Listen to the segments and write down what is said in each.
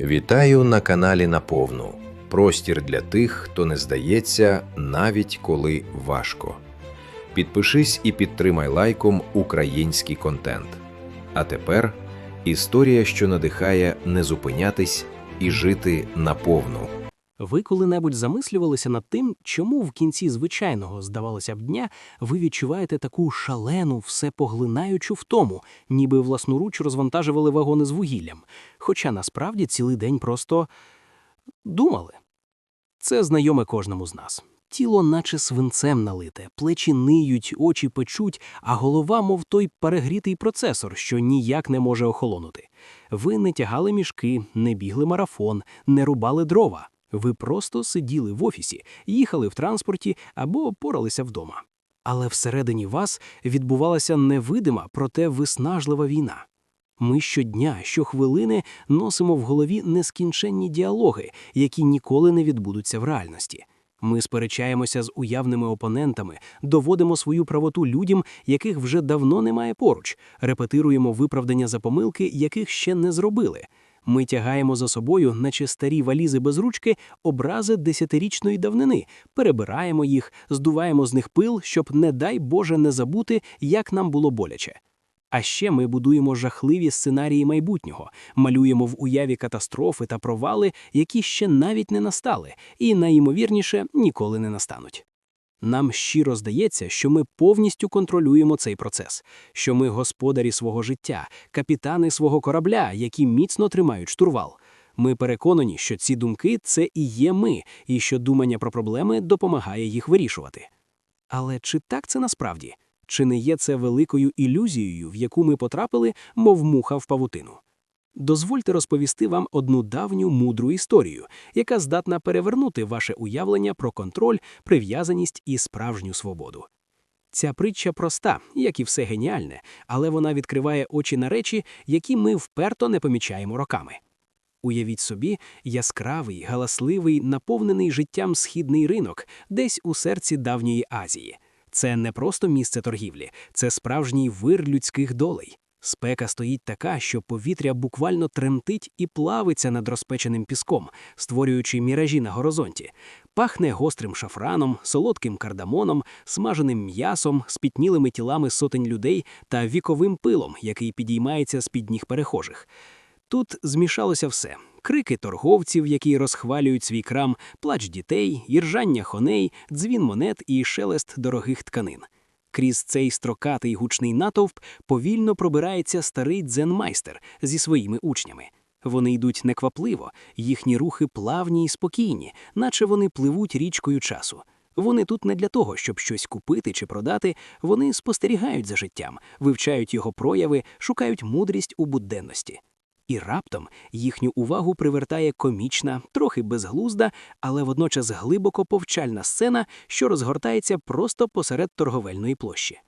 Вітаю на каналі Наповну. Простір для тих, хто не здається, навіть коли важко. Підпишись і підтримай лайком український контент. А тепер історія, що надихає не зупинятись і жити наповну. Ви коли-небудь замислювалися над тим, чому в кінці звичайного, здавалося б, дня ви відчуваєте таку шалену, всепоглинаючу втому, ніби власноруч розвантажували вагони з вугіллям, хоча насправді цілий день просто думали. Це знайоме кожному з нас. Тіло наче свинцем налите, плечі ниють, очі печуть, а голова, мов той перегрітий процесор, що ніяк не може охолонути. Ви не тягали мішки, не бігли марафон, не рубали дрова. Ви просто сиділи в офісі, їхали в транспорті або поралися вдома. Але всередині вас відбувалася невидима, проте виснажлива війна. Ми щодня, щохвилини носимо в голові нескінченні діалоги, які ніколи не відбудуться в реальності. Ми сперечаємося з уявними опонентами, доводимо свою правоту людям, яких вже давно немає поруч, репетируємо виправдання за помилки, яких ще не зробили. Ми тягаємо за собою, наче старі валізи без ручки, образи десятирічної давнини, перебираємо їх, здуваємо з них пил, щоб, не дай Боже, не забути, як нам було боляче. А ще ми будуємо жахливі сценарії майбутнього, малюємо в уяві катастрофи та провали, які ще навіть не настали, і найімовірніше ніколи не настануть. Нам щиро здається, що ми повністю контролюємо цей процес, що ми господарі свого життя, капітани свого корабля, які міцно тримають штурвал. Ми переконані, що ці думки це і є ми, і що думання про проблеми допомагає їх вирішувати. Але чи так це насправді? Чи не є це великою ілюзією, в яку ми потрапили, мов муха в павутину? Дозвольте розповісти вам одну давню мудру історію, яка здатна перевернути ваше уявлення про контроль, прив'язаність і справжню свободу. Ця притча проста, як і все геніальне, але вона відкриває очі на речі, які ми вперто не помічаємо роками. Уявіть собі яскравий, галасливий, наповнений життям східний ринок, десь у серці давньої Азії. Це не просто місце торгівлі, це справжній вир людських долей. Спека стоїть така, що повітря буквально тремтить і плавиться над розпеченим піском, створюючи міражі на горизонті. Пахне гострим шафраном, солодким кардамоном, смаженим м'ясом, спітнілими тілами сотень людей та віковим пилом, який підіймається з під ніг перехожих. Тут змішалося все: крики торговців, які розхвалюють свій крам, плач дітей, іржання хоней, дзвін монет і шелест дорогих тканин. Крізь цей строкатий гучний натовп повільно пробирається старий дзен-майстер зі своїми учнями. Вони йдуть неквапливо, їхні рухи плавні і спокійні, наче вони пливуть річкою часу. Вони тут не для того, щоб щось купити чи продати, вони спостерігають за життям, вивчають його прояви, шукають мудрість у буденності. І раптом їхню увагу привертає комічна, трохи безглузда, але водночас глибоко повчальна сцена, що розгортається просто посеред торговельної площі.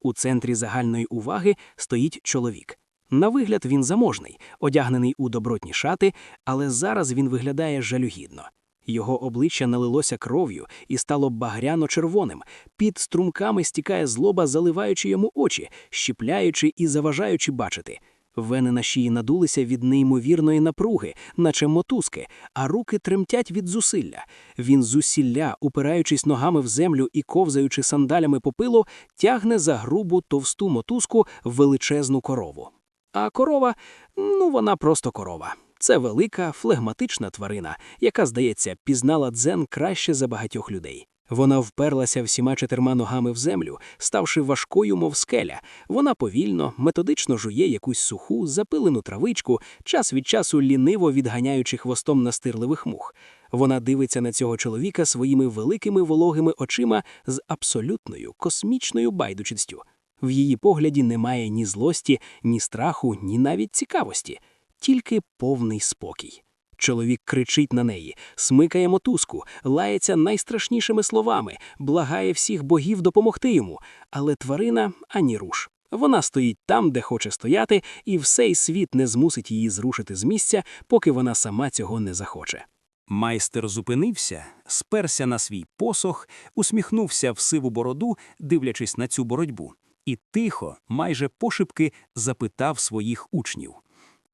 У центрі загальної уваги стоїть чоловік. На вигляд він заможний, одягнений у добротні шати, але зараз він виглядає жалюгідно. Його обличчя налилося кров'ю і стало багряно-червоним. Під струмками стікає злоба, заливаючи йому очі, щіпляючи і заважаючи бачити. Вени на шиї надулися від неймовірної напруги, наче мотузки, а руки тремтять від зусилля. Він зусілля, упираючись ногами в землю і ковзаючи сандалями по пилу, тягне за грубу товсту мотузку величезну корову. А корова, ну вона просто корова. Це велика, флегматична тварина, яка, здається, пізнала дзен краще за багатьох людей. Вона вперлася всіма чотирма ногами в землю, ставши важкою, мов скеля. Вона повільно, методично жує якусь суху, запилену травичку, час від часу ліниво відганяючи хвостом настирливих мух. Вона дивиться на цього чоловіка своїми великими вологими очима з абсолютною космічною байдучістю. В її погляді немає ні злості, ні страху, ні навіть цікавості, тільки повний спокій. Чоловік кричить на неї, смикає мотузку, лається найстрашнішими словами, благає всіх богів допомогти йому. Але тварина ані руш. Вона стоїть там, де хоче стояти, і всей світ не змусить її зрушити з місця, поки вона сама цього не захоче. Майстер зупинився, сперся на свій посох, усміхнувся в сиву бороду, дивлячись на цю боротьбу, і тихо, майже пошепки, запитав своїх учнів.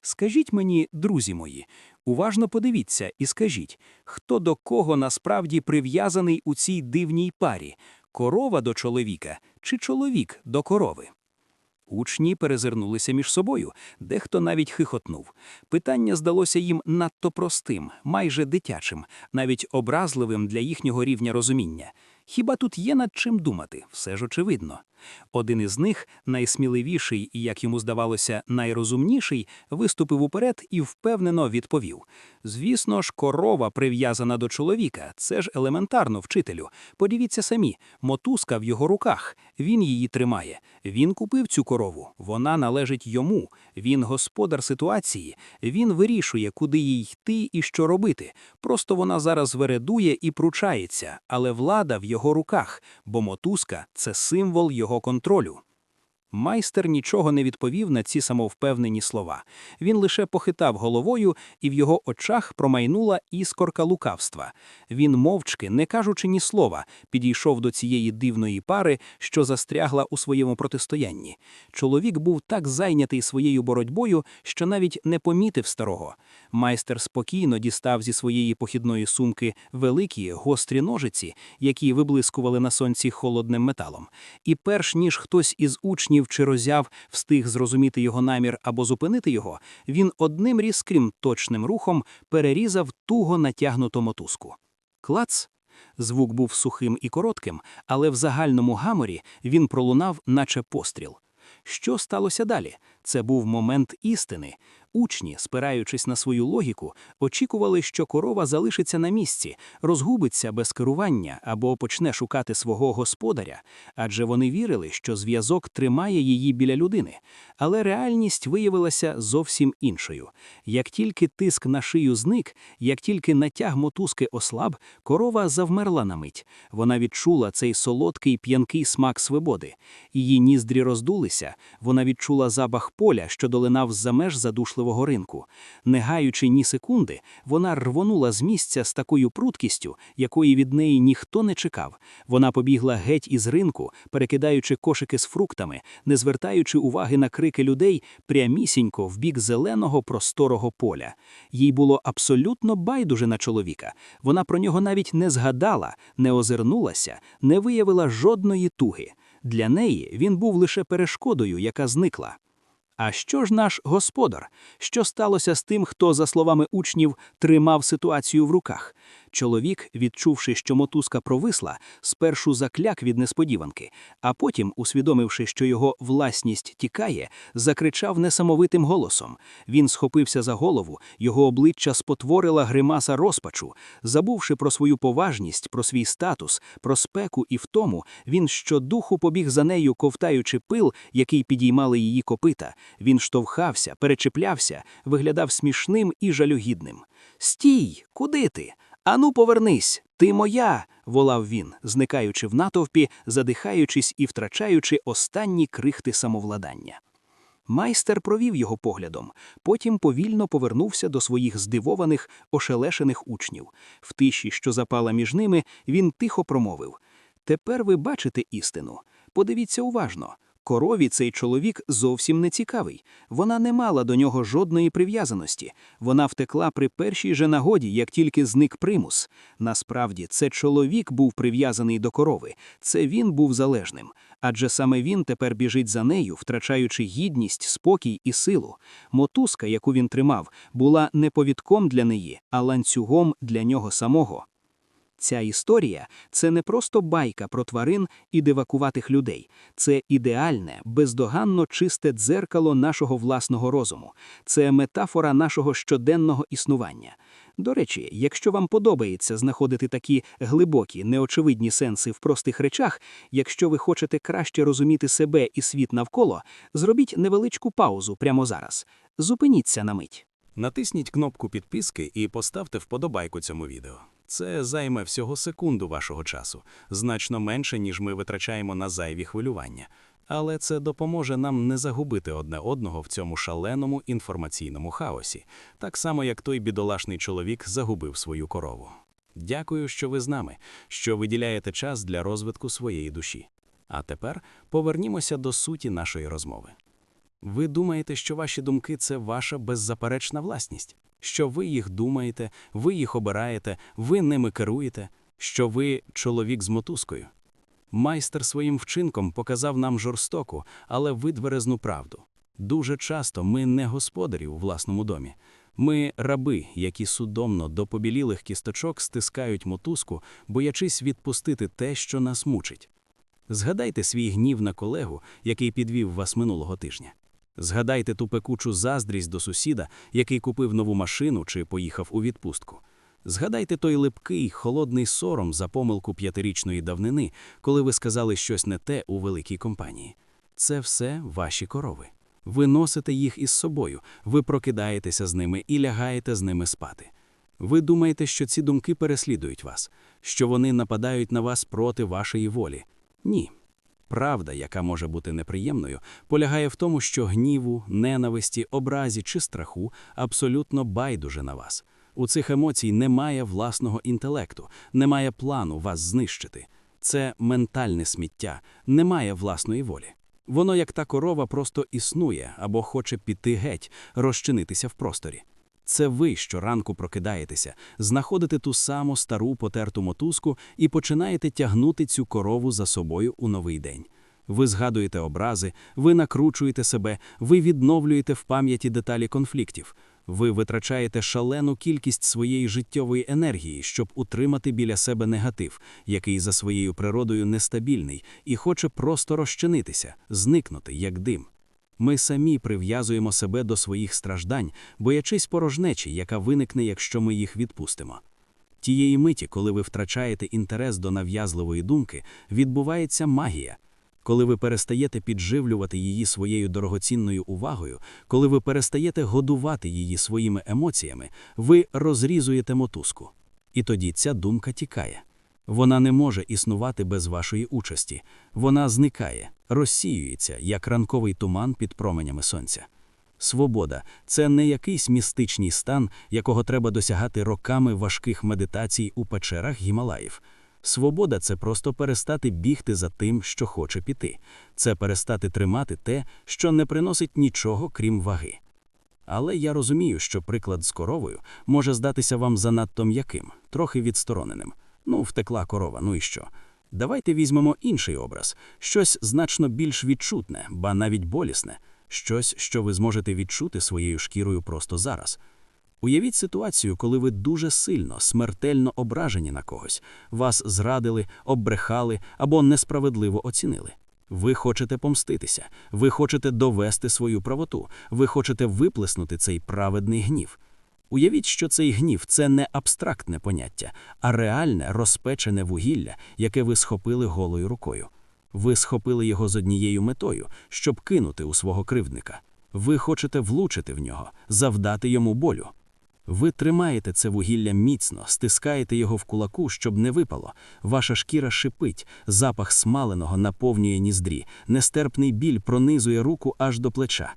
Скажіть мені, друзі мої, Уважно подивіться і скажіть, хто до кого насправді прив'язаний у цій дивній парі корова до чоловіка чи чоловік до корови? Учні перезирнулися між собою, дехто навіть хихотнув. Питання здалося їм надто простим, майже дитячим, навіть образливим для їхнього рівня розуміння. Хіба тут є над чим думати? Все ж очевидно. Один із них, найсміливіший і, як йому здавалося, найрозумніший, виступив уперед і впевнено відповів: Звісно ж, корова прив'язана до чоловіка. Це ж елементарно, вчителю. Подивіться самі, мотузка в його руках. Він її тримає. Він купив цю корову. Вона належить йому. Він господар ситуації. Він вирішує, куди їй йти і що робити. Просто вона зараз вередує і пручається, але влада в його руках, бо мотузка це символ його контролю. Майстер нічого не відповів на ці самовпевнені слова. Він лише похитав головою, і в його очах промайнула іскорка лукавства. Він мовчки, не кажучи ні слова, підійшов до цієї дивної пари, що застрягла у своєму протистоянні. Чоловік був так зайнятий своєю боротьбою, що навіть не помітив старого. Майстер спокійно дістав зі своєї похідної сумки великі гострі ножиці, які виблискували на сонці холодним металом. І перш ніж хтось із учнів чи розяв встиг зрозуміти його намір або зупинити його, він одним різким точним рухом перерізав туго натягнуту мотузку. Клац! Звук був сухим і коротким, але в загальному гаморі він пролунав, наче постріл. Що сталося далі? Це був момент істини. Учні, спираючись на свою логіку, очікували, що корова залишиться на місці, розгубиться без керування або почне шукати свого господаря, адже вони вірили, що зв'язок тримає її біля людини. Але реальність виявилася зовсім іншою. Як тільки тиск на шию зник, як тільки натяг мотузки ослаб, корова завмерла на мить. Вона відчула цей солодкий п'янкий смак свободи. Її ніздрі роздулися, вона відчула запах поля, що долинав з-за меж задушливого ринку. Не гаючи ні секунди, вона рвонула з місця з такою пруткістю, якої від неї ніхто не чекав. Вона побігла геть із ринку, перекидаючи кошики з фруктами, не звертаючи уваги на крики людей прямісінько в бік зеленого просторого поля. Їй було абсолютно байдуже на чоловіка. Вона про нього навіть не згадала, не озирнулася, не виявила жодної туги. Для неї він був лише перешкодою, яка зникла. А що ж наш господар? Що сталося з тим, хто, за словами учнів, тримав ситуацію в руках? Чоловік, відчувши, що мотузка провисла, спершу закляк від несподіванки, а потім, усвідомивши, що його власність тікає, закричав несамовитим голосом. Він схопився за голову, його обличчя спотворила гримаса розпачу. Забувши про свою поважність, про свій статус, про спеку і втому, він щодуху побіг за нею, ковтаючи пил, який підіймали її копита. Він штовхався, перечіплявся, виглядав смішним і жалюгідним. Стій, куди ти? Ану, повернись, ти моя. волав він, зникаючи в натовпі, задихаючись і втрачаючи останні крихти самовладання. Майстер провів його поглядом, потім повільно повернувся до своїх здивованих, ошелешених учнів. В тиші, що запала між ними, він тихо промовив: Тепер ви бачите істину. Подивіться уважно. Корові цей чоловік зовсім не цікавий. Вона не мала до нього жодної прив'язаності. Вона втекла при першій же нагоді, як тільки зник примус. Насправді, це чоловік був прив'язаний до корови, це він був залежним. Адже саме він тепер біжить за нею, втрачаючи гідність, спокій і силу. Мотузка, яку він тримав, була не повідком для неї, а ланцюгом для нього самого. Ця історія це не просто байка про тварин і дивакуватих людей, це ідеальне, бездоганно чисте дзеркало нашого власного розуму, це метафора нашого щоденного існування. До речі, якщо вам подобається знаходити такі глибокі, неочевидні сенси в простих речах, якщо ви хочете краще розуміти себе і світ навколо, зробіть невеличку паузу прямо зараз. Зупиніться на мить. Натисніть кнопку підписки і поставте вподобайку цьому відео. Це займе всього секунду вашого часу, значно менше, ніж ми витрачаємо на зайві хвилювання. Але це допоможе нам не загубити одне одного в цьому шаленому інформаційному хаосі, так само як той бідолашний чоловік загубив свою корову. Дякую, що ви з нами, що виділяєте час для розвитку своєї душі. А тепер повернімося до суті нашої розмови. Ви думаєте, що ваші думки це ваша беззаперечна власність? Що ви їх думаєте, ви їх обираєте, ви ними керуєте, що ви чоловік з мотузкою. Майстер своїм вчинком показав нам жорстоку, але видверезну правду. Дуже часто ми не господарі у власному домі. Ми раби, які судомно до побілілих кісточок стискають мотузку, боячись відпустити те, що нас мучить. Згадайте свій гнів на колегу, який підвів вас минулого тижня. Згадайте ту пекучу заздрість до сусіда, який купив нову машину чи поїхав у відпустку. Згадайте той липкий, холодний сором за помилку п'ятирічної давнини, коли ви сказали щось не те у великій компанії. Це все ваші корови. Ви носите їх із собою, ви прокидаєтеся з ними і лягаєте з ними спати. Ви думаєте, що ці думки переслідують вас, що вони нападають на вас проти вашої волі. Ні. Правда, яка може бути неприємною, полягає в тому, що гніву, ненависті, образі чи страху абсолютно байдуже на вас. У цих емоцій немає власного інтелекту, немає плану вас знищити. Це ментальне сміття, немає власної волі. Воно, як та корова, просто існує або хоче піти геть, розчинитися в просторі. Це ви щоранку прокидаєтеся, знаходите ту саму стару потерту мотузку і починаєте тягнути цю корову за собою у новий день. Ви згадуєте образи, ви накручуєте себе, ви відновлюєте в пам'яті деталі конфліктів. Ви витрачаєте шалену кількість своєї життєвої енергії, щоб утримати біля себе негатив, який за своєю природою нестабільний і хоче просто розчинитися, зникнути, як дим. Ми самі прив'язуємо себе до своїх страждань, боячись порожнечі, яка виникне, якщо ми їх відпустимо. Тієї миті, коли ви втрачаєте інтерес до нав'язливої думки, відбувається магія. Коли ви перестаєте підживлювати її своєю дорогоцінною увагою, коли ви перестаєте годувати її своїми емоціями, ви розрізуєте мотузку. І тоді ця думка тікає. Вона не може існувати без вашої участі. Вона зникає, розсіюється, як ранковий туман під променями сонця. Свобода це не якийсь містичний стан, якого треба досягати роками важких медитацій у печерах Гімалаїв. Свобода це просто перестати бігти за тим, що хоче піти, це перестати тримати те, що не приносить нічого, крім ваги. Але я розумію, що приклад з коровою може здатися вам занадто м'яким, трохи відстороненим. Ну, втекла корова, ну і що? Давайте візьмемо інший образ, щось значно більш відчутне, ба навіть болісне, щось, що ви зможете відчути своєю шкірою просто зараз. Уявіть ситуацію, коли ви дуже сильно, смертельно ображені на когось, вас зрадили, оббрехали або несправедливо оцінили. Ви хочете помститися, ви хочете довести свою правоту, ви хочете виплеснути цей праведний гнів. Уявіть, що цей гнів це не абстрактне поняття, а реальне розпечене вугілля, яке ви схопили голою рукою. Ви схопили його з однією метою, щоб кинути у свого кривдника. Ви хочете влучити в нього, завдати йому болю. Ви тримаєте це вугілля міцно, стискаєте його в кулаку, щоб не випало. Ваша шкіра шипить, запах смаленого наповнює ніздрі, нестерпний біль пронизує руку аж до плеча.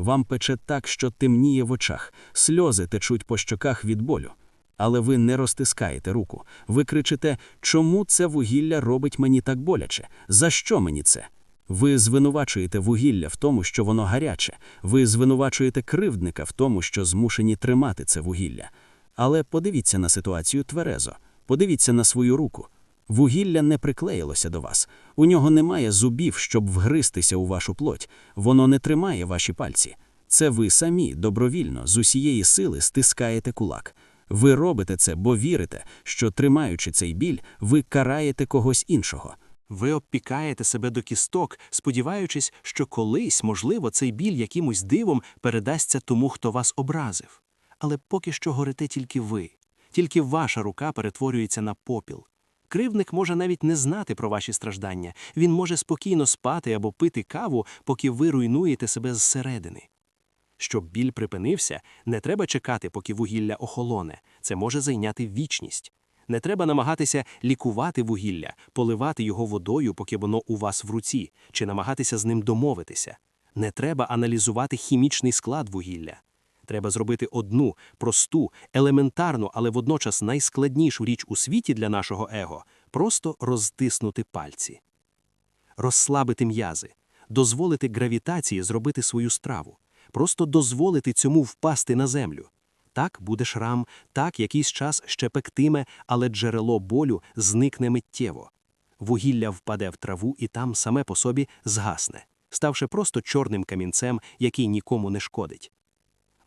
Вам пече так, що темніє в очах, сльози течуть по щоках від болю. Але ви не розтискаєте руку. Ви кричите, чому це вугілля робить мені так боляче? За що мені це? Ви звинувачуєте вугілля в тому, що воно гаряче, ви звинувачуєте кривдника в тому, що змушені тримати це вугілля. Але подивіться на ситуацію тверезо, подивіться на свою руку. Вугілля не приклеїлося до вас, у нього немає зубів, щоб вгристися у вашу плоть, воно не тримає ваші пальці. Це ви самі добровільно з усієї сили стискаєте кулак. Ви робите це, бо вірите, що тримаючи цей біль, ви караєте когось іншого. Ви обпікаєте себе до кісток, сподіваючись, що колись, можливо, цей біль якимось дивом передасться тому, хто вас образив. Але поки що горите тільки ви, тільки ваша рука перетворюється на попіл. Кривдник може навіть не знати про ваші страждання, він може спокійно спати або пити каву, поки ви руйнуєте себе зсередини. Щоб біль припинився, не треба чекати, поки вугілля охолоне, це може зайняти вічність. Не треба намагатися лікувати вугілля, поливати його водою, поки воно у вас в руці, чи намагатися з ним домовитися. Не треба аналізувати хімічний склад вугілля. Треба зробити одну просту, елементарну, але водночас найскладнішу річ у світі для нашого его просто розтиснути пальці, розслабити м'язи, дозволити гравітації зробити свою страву, просто дозволити цьому впасти на землю. Так, буде шрам, так, якийсь час ще пектиме, але джерело болю зникне миттєво. Вугілля впаде в траву і там саме по собі згасне, ставши просто чорним камінцем, який нікому не шкодить.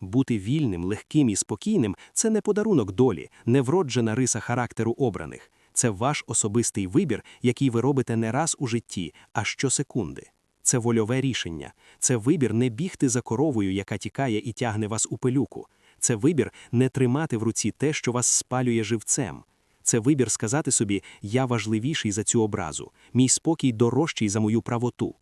Бути вільним, легким і спокійним це не подарунок долі, не вроджена риса характеру обраних. Це ваш особистий вибір, який ви робите не раз у житті, а щосекунди. Це вольове рішення, це вибір не бігти за коровою, яка тікає і тягне вас у пилюку. Це вибір не тримати в руці те, що вас спалює живцем. Це вибір сказати собі Я важливіший за цю образу, мій спокій дорожчий за мою правоту.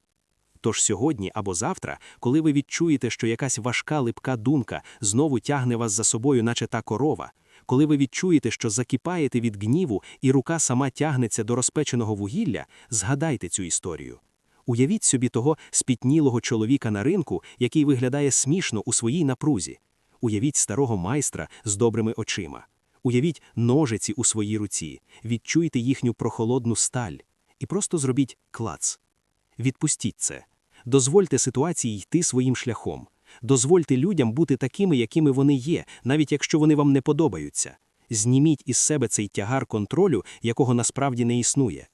Тож сьогодні або завтра, коли ви відчуєте, що якась важка липка думка знову тягне вас за собою, наче та корова, коли ви відчуєте, що закипаєте від гніву і рука сама тягнеться до розпеченого вугілля, згадайте цю історію. Уявіть собі того спітнілого чоловіка на ринку, який виглядає смішно у своїй напрузі. Уявіть старого майстра з добрими очима. Уявіть ножиці у своїй руці, відчуйте їхню прохолодну сталь і просто зробіть клац. Відпустіть це. Дозвольте ситуації йти своїм шляхом. Дозвольте людям бути такими, якими вони є, навіть якщо вони вам не подобаються. Зніміть із себе цей тягар контролю, якого насправді не існує.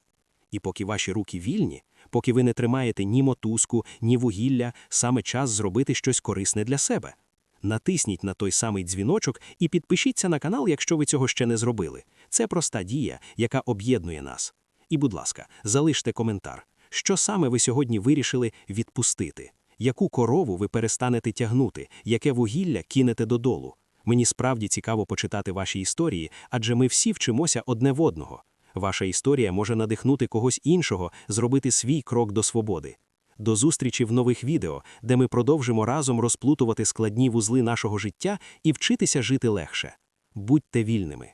І поки ваші руки вільні, поки ви не тримаєте ні мотузку, ні вугілля, саме час зробити щось корисне для себе. Натисніть на той самий дзвіночок і підпишіться на канал, якщо ви цього ще не зробили. Це проста дія, яка об'єднує нас. І, будь ласка, залиште коментар. Що саме ви сьогодні вирішили відпустити? Яку корову ви перестанете тягнути, яке вугілля кинете додолу? Мені справді цікаво почитати ваші історії, адже ми всі вчимося одне в одного. Ваша історія може надихнути когось іншого зробити свій крок до свободи. До зустрічі в нових відео, де ми продовжимо разом розплутувати складні вузли нашого життя і вчитися жити легше. Будьте вільними.